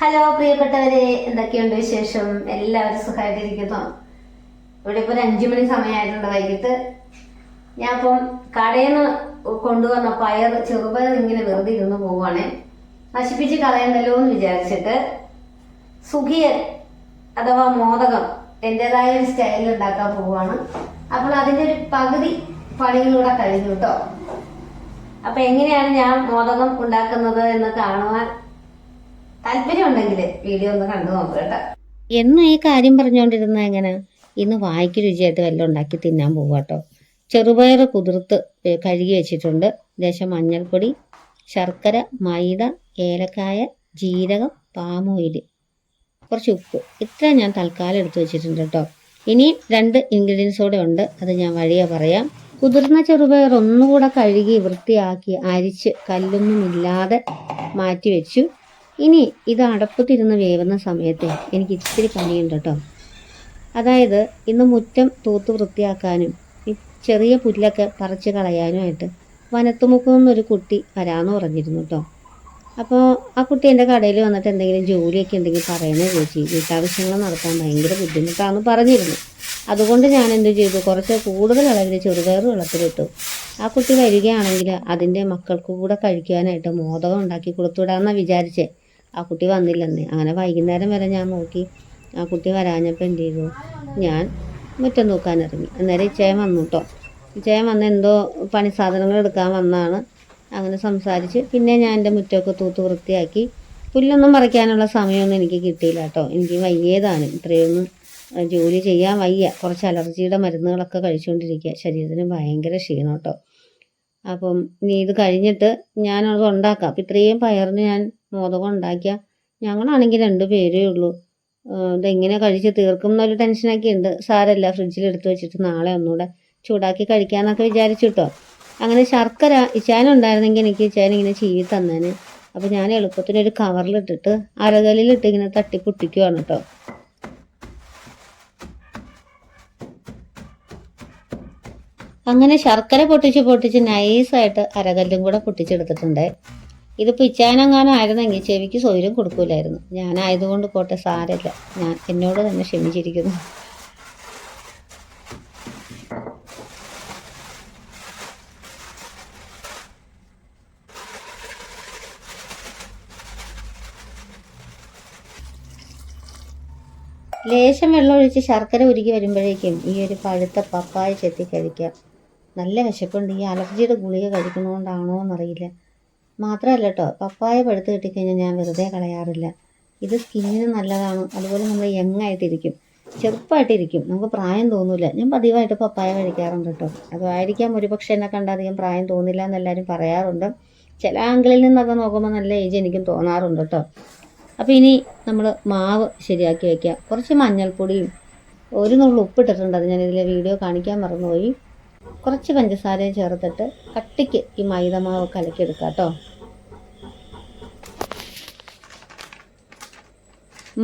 Hello പ്രിയപ്പെട്ടവരെ എന്തൊക്കെയുണ്ട് വിശേഷം? എല്ലാവരും സുഖമായിട്ടിരിക്കുന്നു. ഇവിടെ ഇപ്പോൾ ഒരു അഞ്ചു മണി സമയമായിട്ടുണ്ട് വൈകിട്ട്. ഞാൻ ഇപ്പം കടയിൽ നിന്ന് കൊണ്ടുവന്ന പയർ ചെറുപയർ ഇങ്ങനെ വെറുതെ ഇരുന്ന് പോവാണ് നശിപ്പിച്ച് കളയണ്ടല്ലോ എന്ന് വിചാരിച്ചിട്ട് സുഖിയൻ അഥവാ മോദകം എന്റെതായ ഒരു സ്റ്റൈലിൽ ഉണ്ടാക്കാൻ പോവാണ് അപ്പോൾ അതിന്റെ ഒരു പകുതി പണികളൂടെ കഴിഞ്ഞു കേട്ടോ. അപ്പൊ എങ്ങനെയാണ് ഞാൻ മോദകം ഉണ്ടാക്കുന്നത് എന്ന് കാണുവാൻ താല്പര്യമുണ്ടെങ്കിൽ വീഡിയോ ഒന്ന് കണ്ടു നോക്കുക കേട്ടോ. എന്നും ഈ കാര്യം പറഞ്ഞുകൊണ്ടിരുന്ന എങ്ങനെ? ഇന്ന് വായിക്ക് രുചിയായിട്ട് വല്ലതും ഉണ്ടാക്കി തിന്നാൻ പോകുക കേട്ടോ ചെറുപയർ കുതിർത്ത് കഴുകി വെച്ചിട്ടുണ്ട്. ലേശം മഞ്ഞൾപ്പൊടി ശർക്കര മൈദ ഏലക്കായ ജീരകം പാമോയിൽ കുറച്ച് ഉപ്പ്. ഇത്ര ഞാൻ തൽക്കാലം എടുത്തു വെച്ചിട്ടുണ്ട് കേട്ടോ ഇനി രണ്ട് ഇൻഗ്രീഡിയൻസ് കൂടെ ഉണ്ട്. അത് ഞാൻ വഴിയെ പറയാം. കുതിർന്ന ചെറുപയർ ഒന്നുകൂടെ കഴുകി വൃത്തിയാക്കി അരിച്ച് കല്ലൊന്നുമില്ലാതെ മാറ്റി വെച്ചു. ഇനി ഇത് അടപ്പത്തിരുന്ന് വേവുന്ന സമയത്ത് എനിക്ക് ഇത്തിരി പണിയുണ്ട് കേട്ടോ. അതായത് ഇന്ന് മുറ്റം തൂത്ത് വൃത്തിയാക്കാനും ഈ ചെറിയ പുല്ലൊക്കെ പറിച്ച് കളയാനുമായിട്ട് വനത്തുമുക്കിൽ നിന്നൊരു കുട്ടി വരാമെന്ന് പറഞ്ഞിരുന്നു കേട്ടോ. അപ്പോൾ ആ കുട്ടി എന്റെ കടയിൽ വന്നിട്ട് എന്തെങ്കിലും ജോലിയൊക്കെ ഉണ്ടെങ്കിൽ പറയുന്നത് ചേച്ചി. വീട്ടാവശ്യങ്ങൾ നടത്താൻ ഭയങ്കര ബുദ്ധിമുട്ടാണെന്ന് പറഞ്ഞിരുന്നു. അതുകൊണ്ട് ഞാൻ എന്ത് ചെയ്തു? കുറച്ച് കൂടുതൽ അളവിൽ ചെറുപയർ വെള്ളത്തിലിട്ടു ആ കുട്ടി വരികയാണെങ്കിൽ അതിന്റെ മക്കൾക്ക് കൂടെ കഴിക്കാനായിട്ട് മോദകം ഉണ്ടാക്കി കൊടുത്തുവിടാമെന്നാണ് വിചാരിച്ചേ. ആ കുട്ടി വന്നില്ലെന്ന്. അങ്ങനെ വൈകുന്നേരം വരെ ഞാൻ നോക്കി. ആ കുട്ടി വരാഞ്ഞപ്പോൾ എന്ത് ചെയ്തു? ഞാൻ മുറ്റം നോക്കാൻ ഇറങ്ങി. അന്നേരം ഇച്ചയൻ വന്നു കേട്ടോ ഇച്ചയൻ വന്ന് എന്തോ പണി സാധനങ്ങൾ എടുക്കാൻ വന്നാണ്. അങ്ങനെ സംസാരിച്ച് പിന്നെ ഞാൻ എന്റെ മുറ്റമൊക്കെ തൂത്ത് വൃത്തിയാക്കി. പുല്ലൊന്നും പറിക്കാനുള്ള സമയമൊന്നും എനിക്ക് കിട്ടിയില്ല കേട്ടോ എനിക്ക് വയ്യേതാണ്. ഇത്രയൊന്നും ജോലി ചെയ്യാൻ വയ്യ. കുറച്ച് അലർജിയുടെ മരുന്നുകളൊക്കെ കഴിച്ചുകൊണ്ടിരിക്കുക ശരീരത്തിന് ഭയങ്കര ക്ഷീണം കേട്ടോ അപ്പം ഇനി ഇത് കഴിഞ്ഞിട്ട് ഞാനത് ഉണ്ടാക്കാം. അപ്പം ഇത്രയും പയറിന് ഞാൻ മോദകം ഉണ്ടാക്കിയ. ഞങ്ങളാണെങ്കിൽ രണ്ട് പേരേ ഉള്ളൂ. ഇതെങ്ങനെ കഴിച്ച് തീർക്കും എന്നൊരു ടെൻഷനൊക്കെ ഉണ്ട്. സാരല്ല ഫ്രിഡ്ജിൽ എടുത്തു വെച്ചിട്ട് നാളെ ഒന്നുകൂടെ ചൂടാക്കി കഴിക്കാമെന്നൊക്കെ വിചാരിച്ചു കേട്ടോ അങ്ങനെ ശർക്കര ഇച്ചാനുണ്ടായിരുന്നെങ്കിൽ എനിക്ക് ഇച്ചാൻ ഇങ്ങനെ ചീവി തന്നേന്. അപ്പോൾ ഞാൻ എളുപ്പത്തിനൊരു കവറിലിട്ടിട്ട് അരകലിലിട്ട് ഇങ്ങനെ തട്ടി പൊട്ടിക്കുവാണ് കേട്ടോ അങ്ങനെ ശർക്കര പൊട്ടിച്ച് പൊട്ടിച്ച് നൈസായിട്ട് അരകല്ലും കൂടെ പൊട്ടിച്ചെടുത്തിട്ടുണ്ട്. ഇതിപ്പോൾ ഇച്ചാനെങ്ങാനും ആയിരുന്നെങ്കിൽ ചെവിക്ക് സൗകര്യം കൊടുക്കൂലായിരുന്നു. ഞാനായതുകൊണ്ട് പോട്ടെ സാരല്ല ഞാൻ എന്നോട് തന്നെ ക്ഷമിച്ചിരിക്കുന്നു. ലേശം വെള്ളം ഒഴിച്ച് ശർക്കര ഉരുകി വരുമ്പോഴേക്കും ഈ ഒരു പഴുത്ത പപ്പായ ചെത്തി കഴിക്കാം. നല്ല വിശപ്പുണ്ട്. ഈ അലർജിയുടെ ഗുളിക കഴിക്കുന്നതുകൊണ്ടാണോ എന്നറിയില്ല മാത്രമല്ല കേട്ടോ പപ്പായ പഴുത്ത് കിട്ടിക്കഴിഞ്ഞാൽ ഞാൻ വെറുതെ കളയാറില്ല. ഇത് സ്കിന്നിന് നല്ലതാണ്. അതുപോലെ നമ്മൾ യങ് ആയിട്ടിരിക്കും. ചെറുപ്പമായിട്ടിരിക്കും നമുക്ക് പ്രായം തോന്നില്ല ഞാൻ പതിവായിട്ട് പപ്പായ കഴിക്കാറുണ്ട് കേട്ടോ. അതായിരിക്കാം ഒരുപക്ഷെ എന്നെ കണ്ട അധികം പ്രായം തോന്നില്ല എന്നെല്ലാവരും പറയാറുണ്ട്. ചില ആംഗിളിൽ നിന്നൊക്കെ നോക്കുമ്പോൾ നല്ല ഏജ് എനിക്കും തോന്നാറുണ്ട് കേട്ടോ. അപ്പോൾ ഇനി നമ്മൾ മാവ് ശരിയാക്കി വയ്ക്കുക കുറച്ച് മഞ്ഞൾപ്പൊടിയും ഒരു നുള്ളു ഉപ്പിട്ടിട്ടുണ്ട്. അത് ഞാൻ ഇതിലെ വീഡിയോ കാണിക്കാൻ മറന്നുപോയി. കുറച്ച് പഞ്ചസാരയും ചേർത്തിട്ട് കട്ടിക്ക് ഈ മൈദ മാവ് കലക്കിയെടുക്കുക കേട്ടോ.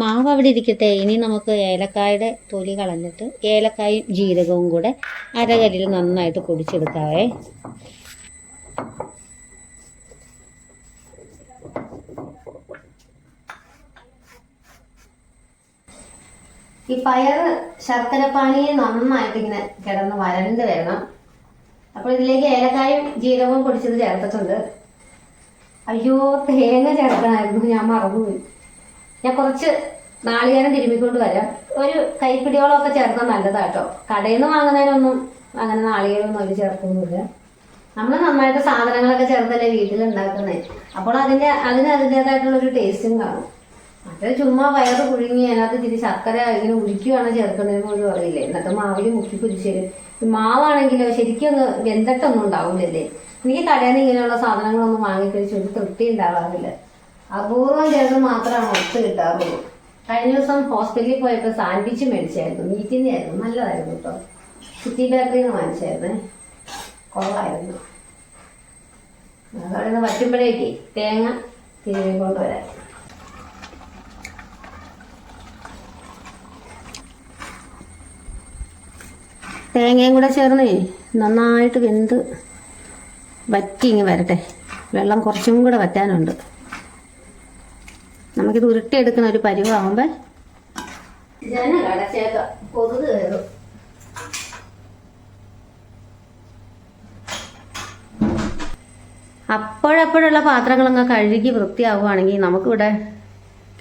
മാവ് അവിടെ ഇരിക്കട്ടെ. ഇനി നമുക്ക് ഏലക്കായുടെ തൊലി കളഞ്ഞിട്ട് ഏലക്കായും ജീരകവും കൂടെ അരകല്ലിൽ നന്നായിട്ട് പൊടിച്ചെടുക്കാവേ. ഈ പയർ ശർക്കരപ്പാനിയെ നന്നായിട്ട് ഇങ്ങനെ കിടന്ന് വരണ്ട് വരണം. അപ്പോൾ ഇതിലേക്ക് ഏലക്കായും ജീരകവും പൊടിച്ചത് ചേർത്തിട്ടുണ്ട്. അയ്യോ തേങ്ങ ചേർക്കണമായിരുന്നു. ഞാൻ മറന്നുപോയി. ഞാൻ കുറച്ച് നാളികേരം തിരുമ്മിക്കൊണ്ട് വരാം. ഒരു കൈപ്പിടിയോളമൊക്കെ ചേർക്കാൻ നല്ലതാട്ടോ. കടയിൽ നിന്ന് വാങ്ങുന്നതിനൊന്നും അങ്ങനെ നാളികേരമൊന്നും അവർ ചേർക്കുന്നില്ല. നമ്മൾ നന്നായിട്ട് സാധനങ്ങളൊക്കെ ചേർത്തല്ലേ വീട്ടിൽ ഉണ്ടാക്കുന്നത് അപ്പോൾ അതിന്റെ അതിന് അതിന്റെതായിട്ടുള്ളൊരു ടേസ്റ്റും കാണും. മറ്റേ ചുമ്മാ വയറ് പുഴുങ്ങി അതിനകത്ത് തിരി ശർക്കര ഇങ്ങനെ ഉരുക്കുവാണ് ചേർക്കുന്നതെന്ന് പോലും അറിയില്ലേ. എന്നിട്ട് മാവിൽ മുക്കി ഈ മാവാണെങ്കിലോ ശരിക്കും ഒന്ന് വെന്തട്ടൊന്നും ഉണ്ടാവില്ലല്ലേ എനിക്ക് കടയിൽ നിന്ന് ഇങ്ങനെയുള്ള സാധനങ്ങളൊന്നും വാങ്ങിക്കഴിച്ച് ഒരു തൃപ്തി ഉണ്ടാവാറില്ല. അപൂർവം ചേർന്ന് മാത്രമാണ് ഒത്തു കിട്ടാറുള്ളൂ. കഴിഞ്ഞ ദിവസം ഹോസ്പിറ്റലിൽ പോയപ്പോൾ സാൻഡ്വിച്ച് മേടിച്ചായിരുന്നു. മീറ്റിന്റെ ആയിരുന്നു. നല്ലതായിരുന്നു കേട്ടോ സിറ്റി ബേക്കറിയിൽ നിന്ന് വാങ്ങിച്ചായിരുന്നേ. അതവിടെ നിന്ന് വറ്റുമ്പോഴേക്ക് തേങ്ങ തിരികെ കൊണ്ടുവരാം തേങ്ങയും കൂടെ ചേർന്ന്. നന്നായിട്ട് വെന്ത് വറ്റി ഇങ്ങ് വരട്ടെ. വെള്ളം കുറച്ചും കൂടെ വറ്റാനുണ്ട്. നമുക്ക് നമുക്കിത് ഉരുട്ടിയെടുക്കുന്ന ഒരു പരിവാകുമ്പോൾ കൊതുക് കയറും. അപ്പോഴപ്പോഴുള്ള പാത്രങ്ങളങ്ങ് കഴുകി വൃത്തിയാവുകയാണെങ്കിൽ നമുക്കിവിടെ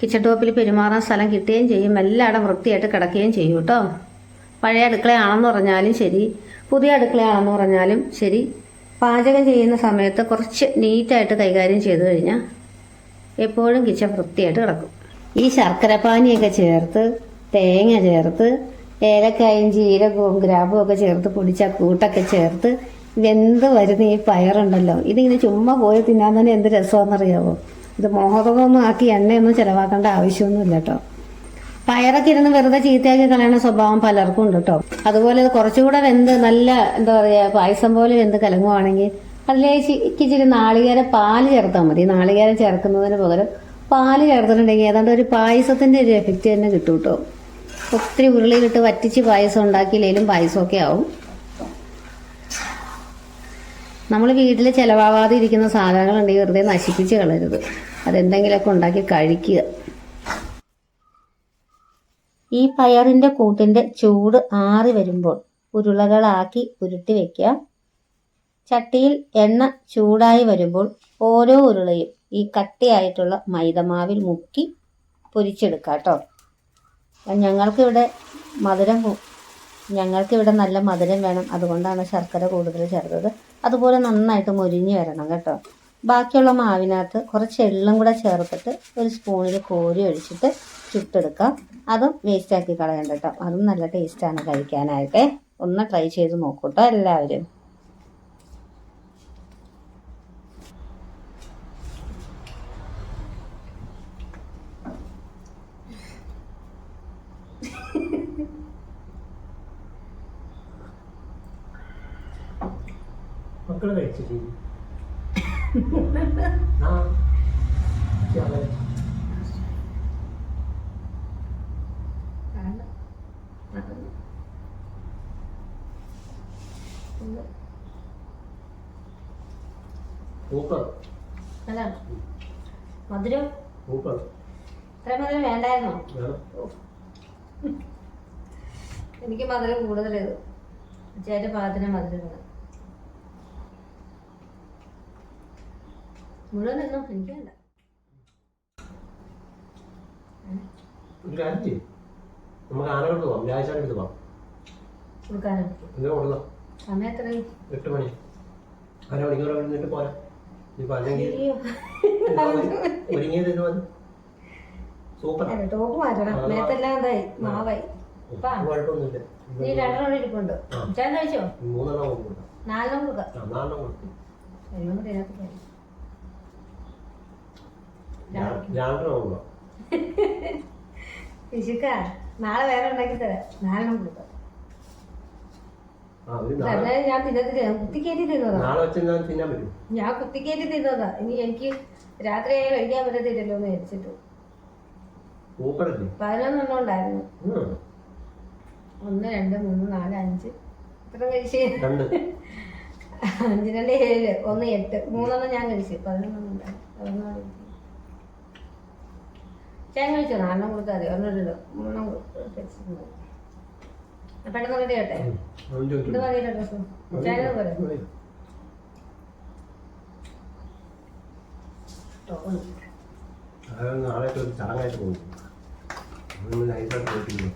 കിച്ചൺ ടോപ്പിൽ പെരുമാറാൻ സ്ഥലം കിട്ടുകയും ചെയ്യും. എല്ലായിടം വൃത്തിയായിട്ട് കിടക്കുകയും ചെയ്യും കേട്ടോ. പഴയ അടുക്കളയാണെന്ന് പറഞ്ഞാലും ശരി പുതിയ അടുക്കളയാണെന്ന് പറഞ്ഞാലും ശരി പാചകം ചെയ്യുന്ന സമയത്ത് കുറച്ച് നീറ്റായിട്ട് കൈകാര്യം ചെയ്തു കഴിഞ്ഞാൽ എപ്പോഴും കിച്ചൺ വൃത്തിയായിട്ട് കിടക്കും. ഈ ശർക്കരപ്പാനിയൊക്കെ ചേർത്ത് തേങ്ങ ചേർത്ത് ഏലക്കായും ജീരകവും ഗ്രാമ്പും ഒക്കെ ചേർത്ത് പൊടിച്ച കൂട്ടൊക്കെ ചേർത്ത് വെന്ത് വരുന്ന ഈ പയറുണ്ടല്ലോ ഇതിങ്ങനെ ചുമ്മാ പോയി തിന്നാൻ തന്നെ എന്ത് രസമാണെന്നറിയാവോ? ഇത് മോഹതകമൊന്നും ആക്കി എണ്ണയൊന്നും ചിലവാക്കേണ്ട ആവശ്യമൊന്നുമില്ല കേട്ടോ. പയറൊക്കെ ഇരുന്ന് വെറുതെ ചീത്തയാക്കി കളയണ സ്വഭാവം പലർക്കും ഉണ്ട് കേട്ടോ അതുപോലെ കുറച്ചുകൂടെ വെന്ത് നല്ല എന്താ പറയുക പായസം പോലെ വെന്ത് കലങ്ങുവാണെങ്കിൽ അതിലേക്ക് ഇച്ചിരി നാളികേര പാൽ ചേർത്താൽ മതി. നാളികേര ചേർക്കുന്നതിന് പകരം പാൽ ചേർത്തിട്ടുണ്ടെങ്കിൽ ഏതാണ്ട് ഒരു പായസത്തിന്റെ ഒരു എഫക്റ്റ് തന്നെ കിട്ടും കേട്ടോ ഒത്തിരി ഉരുളിയിലിട്ട് വറ്റിച്ച് പായസം ഉണ്ടാക്കിയില്ലെങ്കിലും പായസമൊക്കെ ആവും. നമ്മൾ വീട്ടിൽ ചിലവാകാതെ ഇരിക്കുന്ന സാധനങ്ങളുണ്ടെങ്കിൽ വെറുതെ നശിപ്പിച്ച് കളയരുത്. അതെന്തെങ്കിലുമൊക്കെ ഉണ്ടാക്കി കഴിക്കുക. ഈ പയറിന്റെ കൂട്ടിന്റെ ചൂട് ആറി വരുമ്പോൾ ഉരുളകളാക്കി ഉരുട്ടി വെക്കുക. ചട്ടിയിൽ എണ്ണ ചൂടായി വരുമ്പോൾ ഓരോ ഉരുളയും ഈ കട്ടിയായിട്ടുള്ള മൈദമാവിൽ മുക്കി പൊരിച്ചെടുക്കുക കേട്ടോ. ഞങ്ങൾക്കിവിടെ മധുരം ഞങ്ങൾക്കിവിടെ നല്ല മധുരം വേണം. അതുകൊണ്ടാണ് ശർക്കര കൂടുതൽ ചേർത്തത്. അതുപോലെ നന്നായിട്ട് മൊരിഞ്ഞ് വരണം കേട്ടോ. ബാക്കിയുള്ള മാവിനകത്ത് കുറച്ച് എള്ളും കൂടെ ചേർത്തിട്ട് ഒരു സ്പൂണിൽ കോരി ഒഴിച്ചിട്ട് ചുട്ടെടുക്കാം. അതും വേസ്റ്റ് ആക്കി കളയണ്ട കേട്ടോ. അതും നല്ല ടേസ്റ്റാണ് കഴിക്കാനായിട്ട്. ഒന്ന് ട്രൈ ചെയ്ത് നോക്കൂട്ടോ എല്ലാവരും. മക്കൾ കഴിച്ചില്ലേ സൂപ്പർ അല്ല. മധുരം? സൂപ്പർ ഇത്ര മധുരം വേണ്ടായിരുന്നോ? എനിക്ക് മധുരം കൂടുതലേത് ചേട്ടൻ പാകത്തിന് മധുരം മുഴുവൻ നിന്നോ എനിക്ക് വേണ്ട. ഒരു കാര്യം ചെയ്യും. നമുക്ക് ആനകൾക്ക് പോവാം. വ്യാഴാഴ്ച എടുത്ത് പോവാം. കൊടുക്കാനായിരിക്കും ഇത് കൊടുക്കാം സമയം എത്ര എട്ട് മണി. അരമണിക്കൂർ കഴിഞ്ഞിട്ട് പോരാ. ടോപ്പ് മാറ്റണം. മേത്തെല്ലാം എന്തായി മാവായി. നീ രണ്ടെണ്ണം ഇരിപ്പുണ്ട്. ചേട്ടൻ കഴിച്ചോ? നാലെണ്ണം കൊടുക്കാം. പിശുക്ക നാളെ വേറെ ഉണ്ടാക്കി തരാം. നാലെണ്ണം കൊടുക്കാം ആ ഒരു നാളെ അതായത് ഞാൻ ഞാൻ തിന്നതാ നാളെ വെച്ച് ഞാൻ ഞാൻ തിന്നതാ ഇനി എനിക്ക് രാത്രി കഴിക്കാൻ പറ്റത്തില്ലല്ലോ എന്ന് വെച്ചിട്ടു പതിനൊന്നെണ്ണം ഉണ്ടായിരുന്നു. ഒന്ന് രണ്ട് മൂന്ന് നാല് അഞ്ച്. ഇത്ര കഴിച്ച്. അഞ്ച് രണ്ട് ഏഴ് ഒന്ന് എട്ട്. മൂന്നെണ്ണം ഞാൻ കഴിച്ചു. പതിനൊന്നെണ്ണം ഉണ്ടായിരുന്നു പതിനൊന്നെണ്ണം കഴിച്ചു. ചേട്ടൻ കഴിച്ചോ. നാലെണ്ണം കൊടുത്താൽ മതി. ഒരെണ്ണം മൂന്നെണ്ണം കഴിച്ചിട്ടുണ്ട് പെട്ടെന്ന് റെഡി ആട്ടെ ഇത് മതിയല്ലോ ഡ്രസ്സും ചാനൽ പോലെ നാളെ ഒരു ചടങ്ങായിട്ട് പോകും. നൈസായിട്ട് പോയിട്ടില്ലേ?